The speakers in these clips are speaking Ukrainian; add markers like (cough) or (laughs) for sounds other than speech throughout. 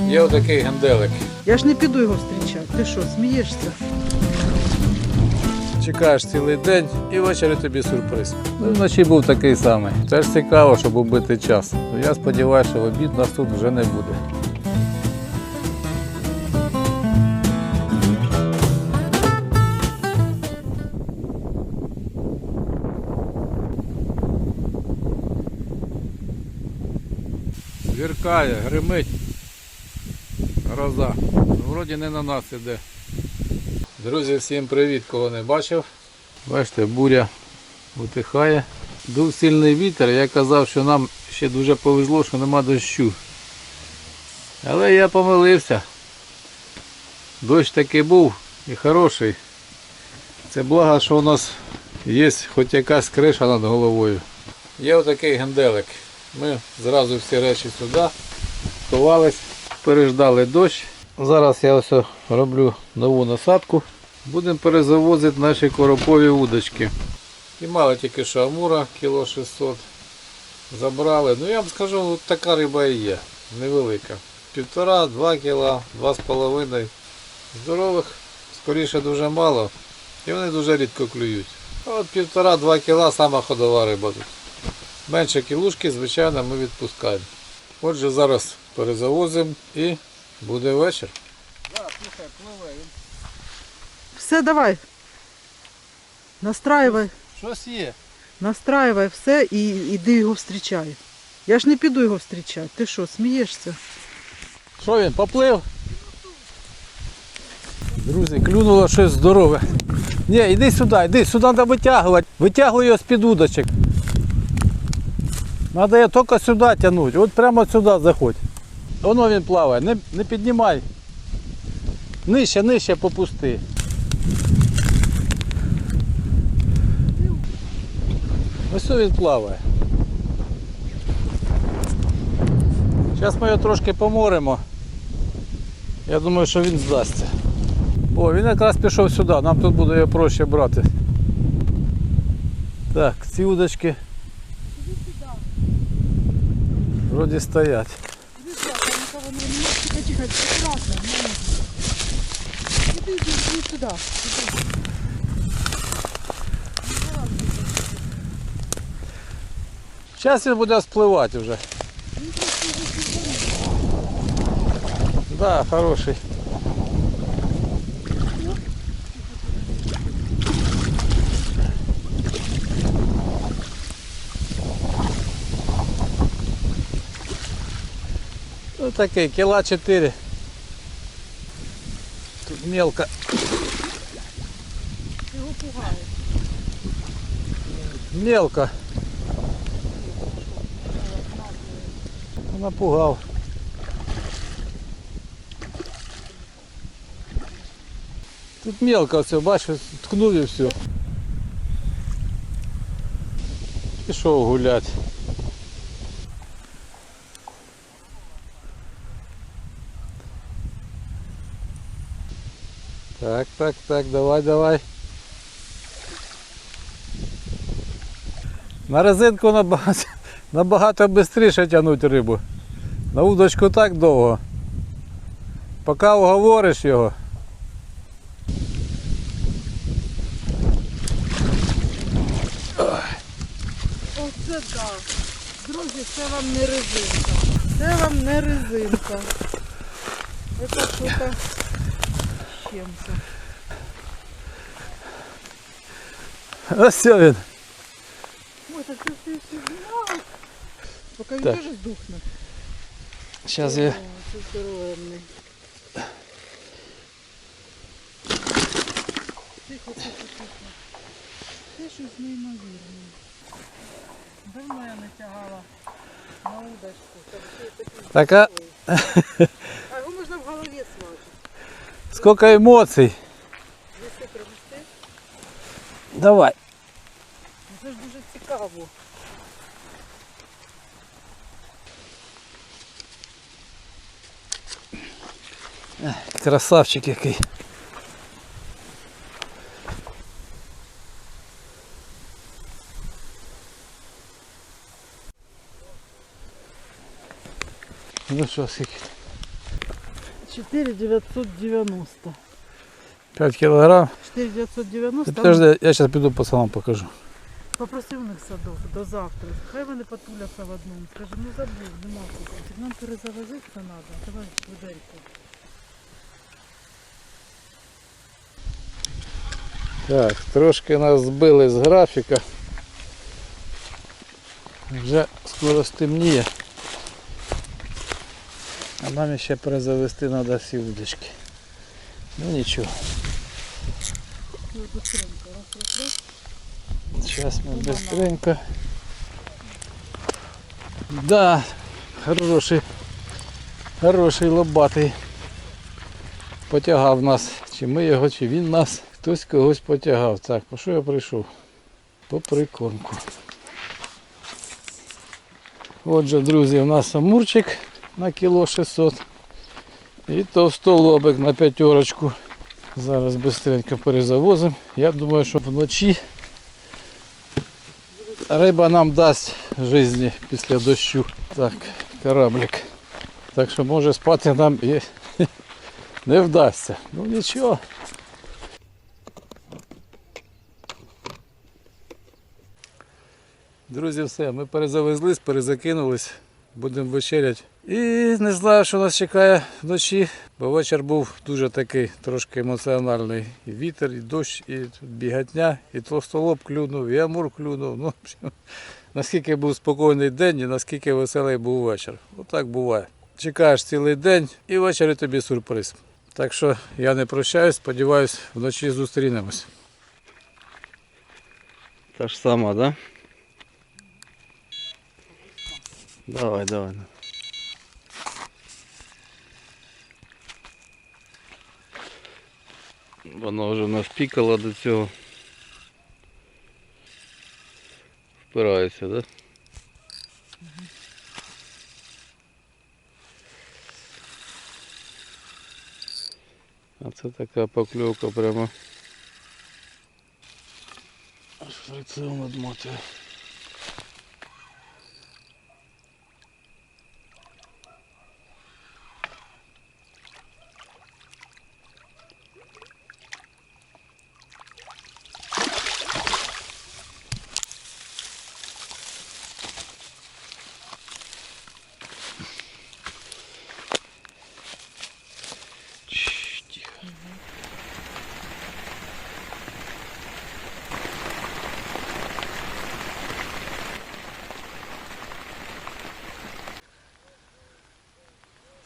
Є отакий генделик. Я ж не піду його зустрічати. Ти що, смієшся? Чекаєш цілий день і ввечері тобі сюрприз. Ну, вночі був такий самий. Теж цікаво, щоб убити час. То я сподіваюся, що в обід нас тут вже не буде. Віркає, гримить. Гроза. Вроді не на нас іде. Друзі, всім привіт, кого не бачив. Бачите, буря утихає. Дув сильний вітер. Я казав, що нам ще дуже повезло, що нема дощу. Але я помилився. Дощ таки був і хороший. Це благо, що у нас є хоч якась криша над головою. Є отакий генделик. Ми зразу всі речі сюди сховались, переждали дощ. Зараз я ось роблю нову насадку. Будемо перезавозити наші коропові удочки. І мало тільки що амура, кіло 600. Забрали. Ну я вам скажу, така риба і є. Невелика. Півтора, два кіла, два з половиною. Здорових, скоріше дуже мало. І вони дуже рідко клюють. А от півтора-два кіла сама ходова риба тут. Менше кілушки, звичайно, ми відпускаємо. Отже, зараз перезавозимо і буде вечір. Все, давай. Настраювай, Щось є. настраювай все і іди його зустрічай. Я ж не піду його зустрічати. Ти що, смієшся? Що він, поплив? Друзі, клюнуло щось здорове. Ні, йди сюди, йди, сюди треба витягувати. Витягуй його з-під удочок. Треба його тільки сюди тягнути. От прямо сюди заходь. Воно він плаває, не, не піднімай. Нижче, нижче попусти. Ось він плаває. Зараз ми його трошки поморимо. Я думаю, що він здасться. О, він якраз пішов сюди, нам тут буде його проще брати. Так, ці удочки. Вроді стоять. Іди, іди, іди сюди. Зараз він буде спливати вже. Да, хороший. Ну такий, кіла 4. Тут мелко. Його пугає. Мелко. Напугав. Тут мелко все, бачиш, ткнув і все. Пішов гулять. Так, так, так, давай, давай. На резинку набагато, (laughs) набагато швидше тягнути рибу. На удочку так довго. Поки уговориш його. Оце так. Друзі, це вам не резинка. Це вам не резинка. Це що-то з чим-то. Ось він. Ой, так це все все знімав. Поки він Так. теж здухне. Зараз О, я. це здоровенний. Тихо, тихо, тихо. Це щось неймовірне. Давно я не тягала на удочку. Це ще такий Така Виси привезти. Давай. Це ж дуже цікаво. Красавчик який. Ну що, скільки? 4990. 5 кілограм. 4990. Подожди, я зараз піду пацанам покажу. Попроси у них садок до завтра. Хай вони потуляться в одному. Скажи, ну забув, нема куди. Так нам перезавозити треба. Давай швиденько. Так, трошки нас збили з графіка. Вже скоро стемніє. Нам ще перезавести треба всі удочки. Ну нічого. Зараз ми быстренько. Да, хороший, хороший лобатий. Потягав нас. Чи ми його, чи він нас. Хтось когось потягав. Так, по що я прийшов? По прикормку. Отже, друзі, у нас амурчик на кіло 600. І товстолобик на п'ятерочку. Зараз швидко перезавозимо. Я думаю, що вночі Риба нам дасть житті після дощу. Так, кораблик. Так що може спати нам і (laughs) не вдасться. Ну нічого. Друзі, все, ми перезавезлись, перезакинулись, будемо вечеряти. І не знаю, що нас чекає вночі, бо вечір був дуже такий трошки емоціональний. І вітер, і дощ, і бігатня, і толстолоб клюнув, і амур клюнув. Ну, наскільки був спокійний день і наскільки веселий був вечір. Отак буває. Чекаєш цілий день і ввечері тобі сюрприз. Так що я не прощаюсь, сподіваюсь, вночі зустрінемось. Та ж сама, да? Давай, давай. Воно вже нас пікало до цього. Впирається, да? А це така покльовка прямо. Аж фрикціон. Чш,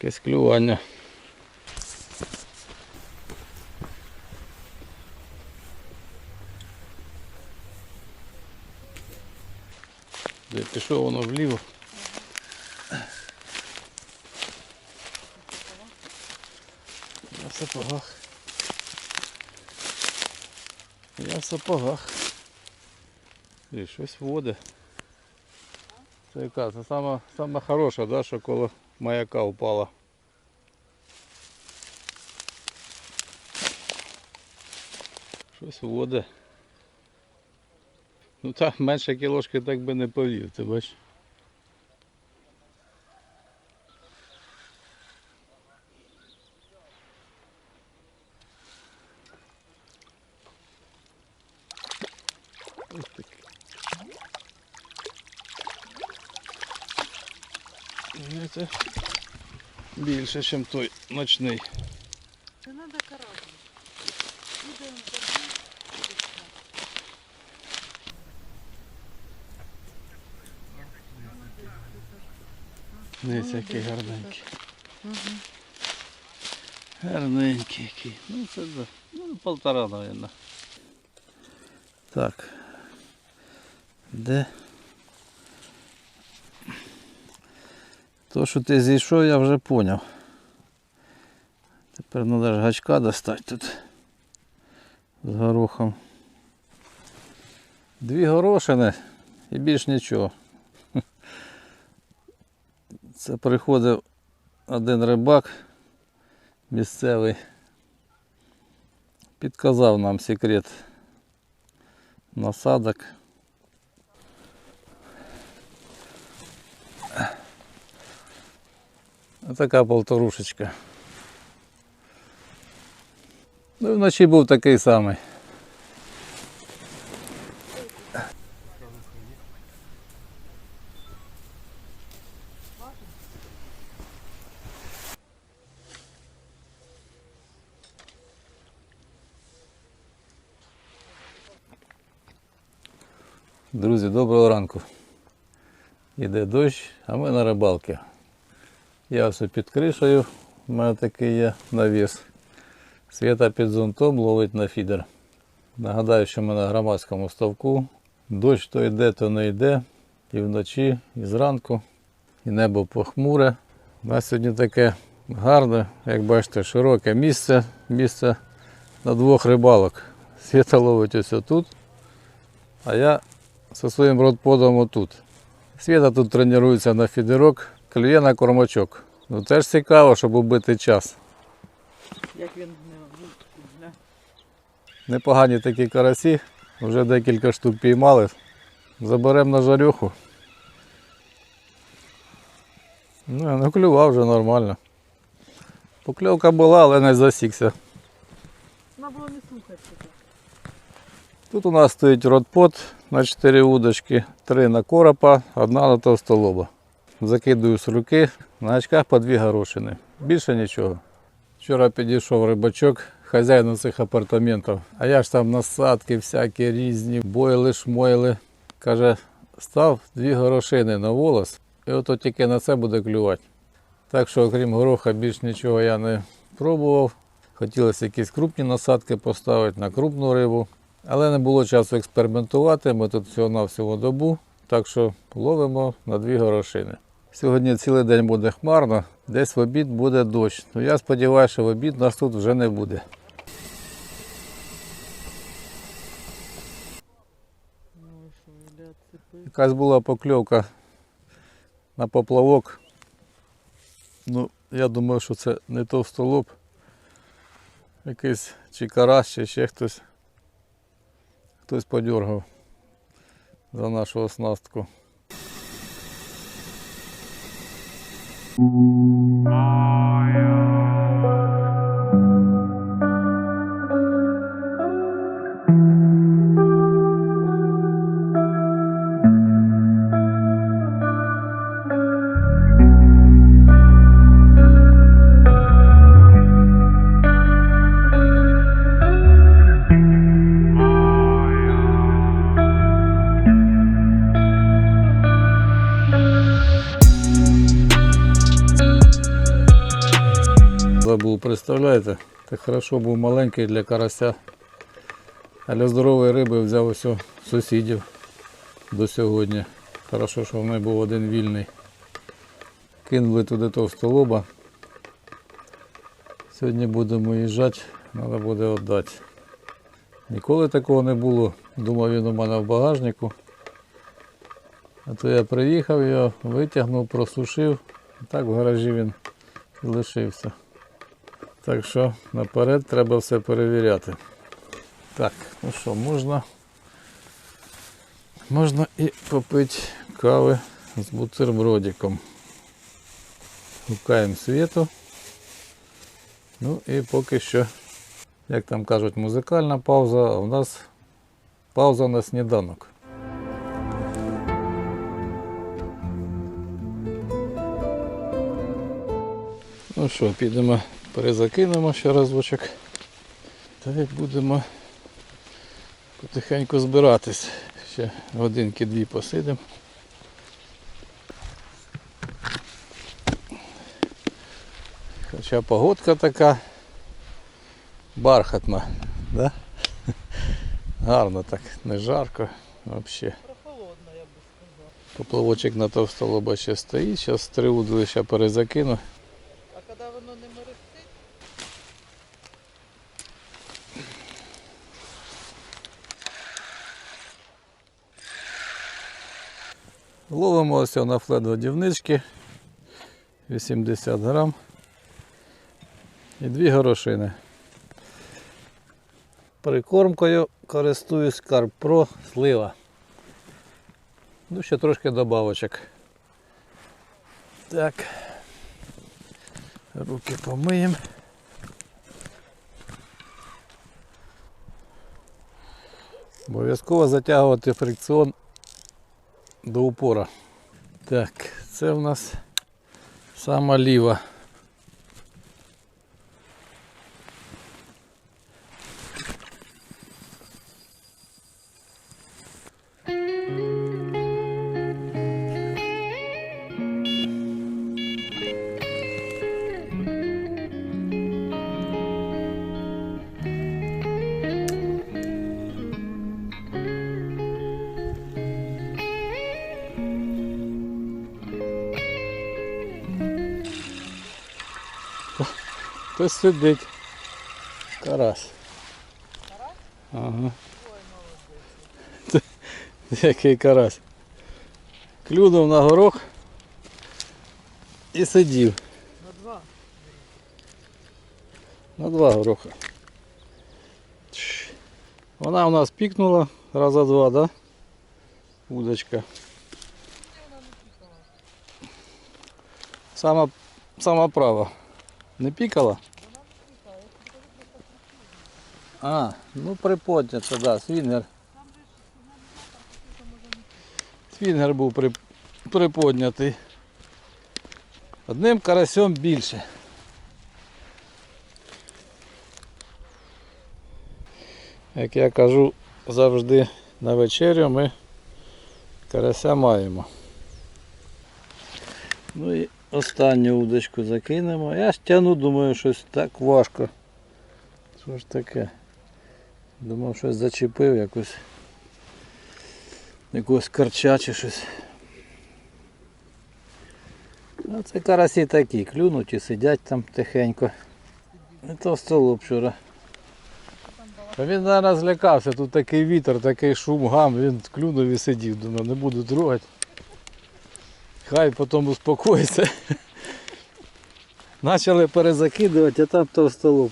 Якесь клювання. Пішло воно вліво. Я сапогах. Я сапогах. І щось воде. Це яка? Це сама, сама хороша, да, що коло маяка упала. Щось вода. Ну так, менше кілошки так би не повів, ти бачиш. Ось таке. Ну, Це більше, ніж той ночний. Це треба корабль. Підемо Дивись, який гарненький. Гарненький який. Ну це да. Ну, полтора, мабуть. Так. Де? То, що ти зійшов, я вже зрозумів. Тепер треба ж гачка достати тут з горохом. Дві горошини і більш нічого. (laughs) Це приходив один рибак місцевий. Підказав нам секрет насадок. Така полторушечка. Ну вночі був такий самий. Друзі, доброго ранку. Іде дощ, а ми на рибалці. Я все під кришею, у мене такий є навіс. Свята під зонтом ловить на фідер. Нагадаю, що ми на громадському ставку. Дощ то йде, то не йде. І вночі, і зранку, і небо похмуре. У нас сьогодні таке гарне, як бачите, широке місце. Місце на двох рибалок. Свята ловить ось тут, а я зі своїм родподом отут. Свята тут тренується на фідерок, клює на кормачок. Ну теж цікаво, щоб убити час. Як він не. Непогані такі карасі, вже декілька штук піймали. Заберемо на жарюху. Ну, клював вже нормально. Покльовка була, але не засікся. Треба було не слухати. Тут у нас стоїть родпот на 4 удочки, 3 на коропа, одна на товстолоба. Закидую з руки, на очках по дві горошини. Більше нічого. Вчора підійшов рибачок, хазяїн цих апартаментів. А я ж там насадки всякі різні, бойли, шмойли. Каже, став дві горошини на волос, і ото тільки на це буде клювати. Так що, окрім гороха, більш нічого я не пробував. Хотілося якісь крупні насадки поставити на крупну рибу. Але не було часу експериментувати, ми тут всього-навсього добу, так що ловимо на дві горошини. Сьогодні цілий день буде хмарно, десь в обід буде дощ. Ну я сподіваюся, що в обід нас тут вже не буде. Якась була покльовка на поплавок. Ну, я думаю, що це не товстолоб. Якийсь чи карась, чи ще хтось. Хтось подергав за нашу оснастку. Забув, представляєте? Так хорошо був маленький для карася. А для здорової риби взяв ось сусідів до сьогодні. Хорошо, що в мене був один вільний. Кинули туди товстолоба. Сьогодні будемо їжджати, треба буде віддати. Ніколи такого не було. Думав, він у мене в багажнику. А то я приїхав його, витягнув, просушив. Так в гаражі він лишився. Так що наперед треба все перевіряти. Так, ну що, можна. Можна і попити кави з бутербродиком. Гукаємо світу. Ну і поки що, як там кажуть, музикальна пауза, а у нас пауза на сніданок. Ну що, підемо перезакинемо ще разочок. Та й будемо потихеньку збиратись. Ще годинки-дві посидимо. Хоча погодка така бархатна, да? Гарно так, не жарко взагалі. Поплавочок на товстолоба ще стоїть, зараз три удилища перезакину. Не мерехтить, Ловимо ось на флет годівнички 80 грам і дві горошини. Прикормкою користуюсь Карпро слива. Ну, ще трошки добавочок. Так. Руки помиємо. Обов'язково затягувати фрикціон до упора. Так, це в нас сама ліва. Сидить. Карась. Ага. Це- (laughs) Який карась. Клюнув на горох і сидів. На два. На два гороха. Вона у нас пікнула раза два, да? Удочка. Сама, сама права. Не пікала? А, ну приподнята, да, свінгер. Свінгер був при, приподнятий. Одним карасем більше. Як я кажу завжди на вечерю ми карася маємо. Ну і останню удочку закинемо. Я ж тяну, думаю, щось так важко. Що ж таке? Думав, щось зачепив якось. Якогось карча чи щось. А це карасі такі, клюнуть і сидять там тихенько. І то столоп вчора. Він зараз злякався, тут такий вітер, такий шум, гам, він клюнув і сидів, думав, не буду трогати. Хай потім успокоїться. (laughs) Почали перезакидувати, а там товстолоб.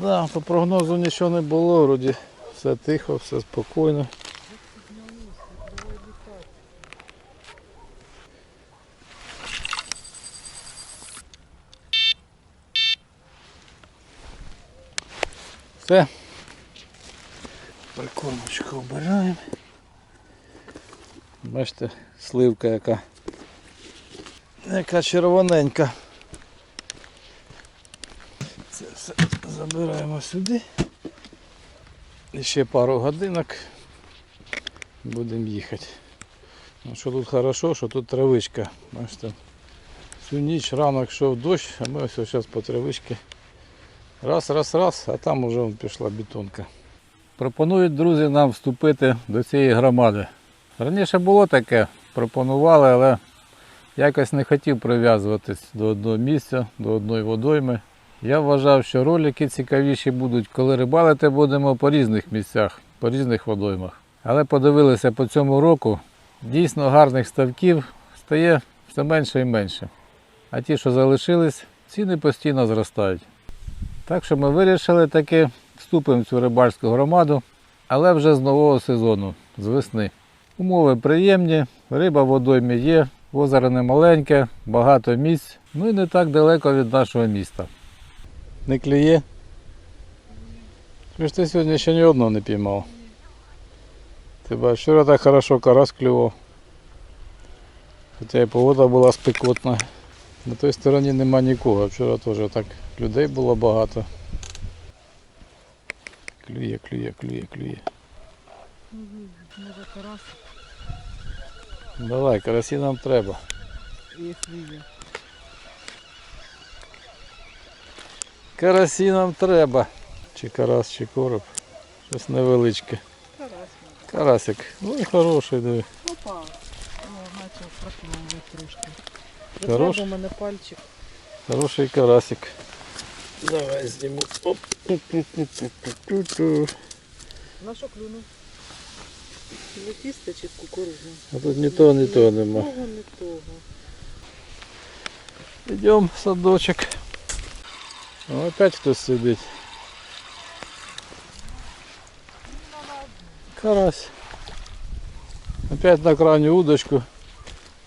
Да, по прогнозу нічого не було, вроді все тихо, все спокійно. Все. Прикормочку обираємо. Бачите, сливка яка. Яка червоненька. Це все забираємо сюди. І ще пару годинок будемо їхати. Ну, що тут хорошо, що тут травичка. Бачите, всю ніч ранок йшов дощ, а ми ось зараз по травичці. Раз, раз, раз, а там уже пішла бетонка. Пропонують друзі нам вступити до цієї громади. Раніше було таке, пропонували, але якось не хотів прив'язуватись до одного місця, до одної водойми. Я вважав, що ролики цікавіші будуть, коли рибалити будемо по різних місцях, по різних водоймах. Але подивилися по цьому року, дійсно гарних ставків стає все менше і менше. А ті, що залишились, ціни постійно зростають. Так що ми вирішили таки вступимо в цю рибальську громаду, але вже з нового сезону, з весни. Умови приємні, риба в водоймі є, озеро не маленьке, багато місць, ну і не так далеко від нашого міста. Не клює? Ви ж ти сьогодні ще ні одного не піймав. Ти бачиш, вчора так хорошо карась клював. Хоча і погода була спекотна. На той стороні нема нікого. Вчора теж так людей було багато. Клює, клює, клює, клює. Давай, карасі нам треба. Карасі нам треба. Чи карась, чи короб. Щось невеличке. Карасик. Ой, хороший, диви. Опа. О, почав прокинув трошки. Хорош? У мене пальчик. Хороший карасик. Давай зніму. Оп. На що клюнув? Не тісто чи кукурудзу? А тут ні того, ні того нема. Того, не того. Йдемо в садочок. О, опять хтось сидить. Карась. Опять на крайню удочку.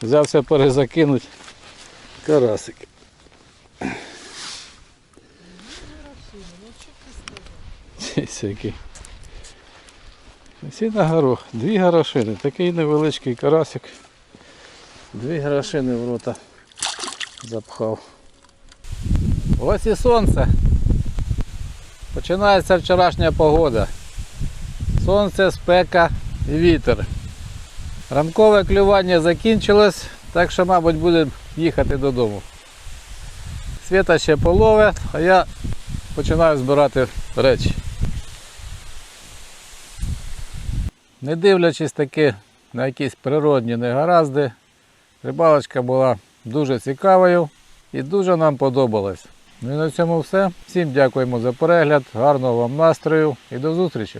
Взявся перезакинуть. Карасик. Ну який. Всі на горох. Дві горошини. Такий невеличкий карасик. Дві горошини в рота запхав. Ось і сонце. Починається вчорашня погода. Сонце, спека і вітер. Ранкове клювання закінчилось, так що, мабуть, будемо їхати додому. Світа ще полове, а я починаю збирати речі. Не дивлячись таки на якісь природні негаразди, рибалочка була дуже цікавою і дуже нам подобалась. Ну і на цьому все. Всім дякуємо за перегляд, гарного вам настрою і до зустрічі!